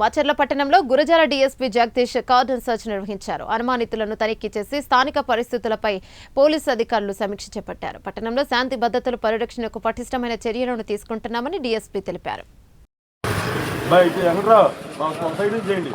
మాచర్ల పట్టణంలో Gurazala DSP Jagadish cordon search నిర్వహించారు. అనుమానితులను తనిఖీ చేసి స్థానిక పరిస్థితులపై పోలీసు అధికారులు సమీక్ష చేపట్టారు. పట్టణంలో శాంతి భద్రతల పరిరక్షణకు పటిష్టమైన చర్యలను తీసుకుంటున్నామని డీఎస్పీ తెలిపారు. చేయండి.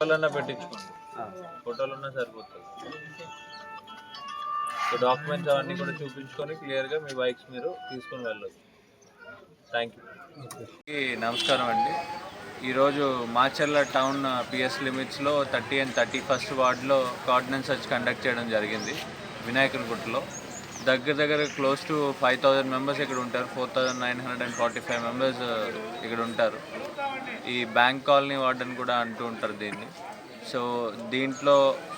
ఫోటోలన్నా పెట్టించుకోండి ఫోటోలన్నా సరిపోతుంది సో డాక్యుమెంట్స్ అవన్నీ కూడా చూపించుకొని క్లియర్గా మీ బైక్స్ మీరు తీసుకొని వెళ్ళొచ్చు. థ్యాంక్ యూ నమస్కారం అండి. ఈరోజు మాచర్ల టౌన్ పిఎస్ లిమిట్స్లో థర్టీ అండ్ థర్టీ ఫస్ట్ వార్డులో కార్డినెన్స్ సర్చ్ కండక్ట్ చేయడం జరిగింది వినాయకునిగుట్టలో దగ్గర దగ్గర close to five thousand members ఇక్కడ ఉంటారు. Four thousand nine hundred and forty five members ఇక్కడ ఉంటారు. ఈ బ్యాంక్ కాలనీ వార్డెన్ కూడా అంటూ ఉంటారు దీన్ని. సో దీంట్లో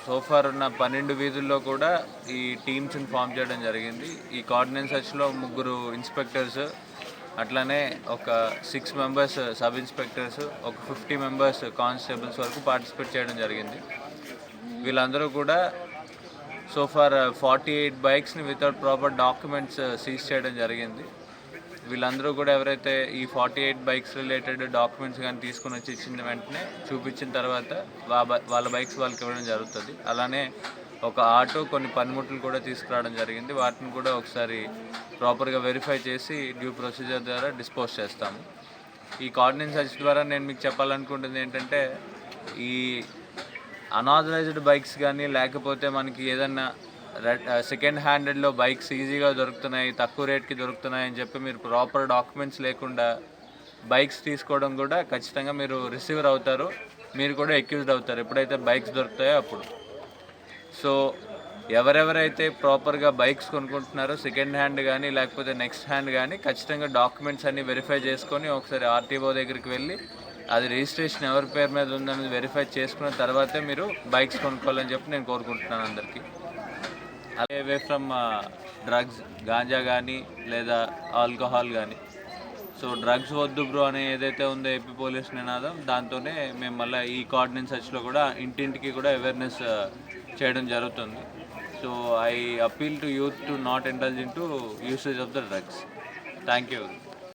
సోఫార్ ఉన్న పన్నెండు వీధుల్లో కూడా ఈ టీమ్స్ని ఫామ్ చేయడం జరిగింది. ఈ కార్డినెన్స్ సర్చ్లో ముగ్గురు ఇన్స్పెక్టర్స్ అట్లానే ఒక సిక్స్ మెంబర్స్ సబ్ ఇన్స్పెక్టర్స్ ఒక ఫిఫ్టీ మెంబర్స్ కానిస్టేబుల్స్ వరకు పార్టిసిపేట్ చేయడం జరిగింది. వీళ్ళందరూ కూడా సో ఫార్ ఫార్టీ ఎయిట్ బైక్స్ని వితౌట్ ప్రాపర్ డాక్యుమెంట్స్ సీజ్ చేయడం జరిగింది. వీళ్ళందరూ కూడా ఎవరైతే ఈ forty eight bikes related documents కానీ తీసుకొని వచ్చి ఇచ్చిన వెంటనే చూపించిన తర్వాత వాళ్ళ బైక్స్ వాళ్ళకి ఇవ్వడం జరుగుతుంది. అలానే ఒక ఆటో కొన్ని పనిముట్లు కూడా తీసుకురావడం జరిగింది. వాటిని కూడా ఒకసారి ప్రాపర్గా వెరిఫై చేసి డ్యూ ప్రొసీజర్ ద్వారా డిస్పోజ్ చేస్తాము. ఈ కార్డినెన్స్ సర్చ్ ద్వారా నేను మీకు చెప్పాలనుకుంటుంది ఏంటంటే ఈ అనాథరైజ్డ్ బైక్స్ కానీ లేకపోతే మనకి ఏదన్నా సెకండ్ హ్యాండెడ్లో బైక్స్ ఈజీగా దొరుకుతున్నాయి తక్కువ రేట్కి దొరుకుతున్నాయి అని చెప్పి మీరు ప్రాపర్ డాక్యుమెంట్స్ లేకుండా బైక్స్ తీసుకోవడం కూడా ఖచ్చితంగా మీరు రిసీవర్ అవుతారు. మీరు కూడా ఎక్యూజ్డ్ అవుతారు. ఎప్పుడైతే బైక్స్ దొరుకుతాయో అప్పుడు. సో ఎవరెవరైతే ప్రాపర్గా బైక్స్ కొనుక్కుంటున్నారో సెకండ్ హ్యాండ్ కానీ లేకపోతే నెక్స్ట్ హ్యాండ్ కానీ ఖచ్చితంగా డాక్యుమెంట్స్ అన్ని వెరిఫై చేసుకొని ఒకసారి ఆర్టీఓ దగ్గరికి వెళ్ళి అది రిజిస్ట్రేషన్ ఎవరి పేరు మీద ఉందనేది వెరిఫై చేసుకున్న తర్వాతే మీరు బైక్స్ కొనుక్కోవాలని చెప్పి నేను కోరుకుంటున్నాను అందరికీ. అవే ఫ్రమ్ డ్రగ్స్ గాంజా కానీ లేదా ఆల్కహాల్ కానీ సో డ్రగ్స్ వద్దు బ్రో అని ఏదైతే ఉందో ఏపీ పోలీస్ నినాదం దాంతోనే మేము మళ్ళీ ఈ కార్డినెన్స్ సర్చ్లో కూడా ఇంటింటికి కూడా అవేర్నెస్ uh, చేయడం జరుగుతుంది. So I appeal to youth to not indulge in to usage of the drugs thank you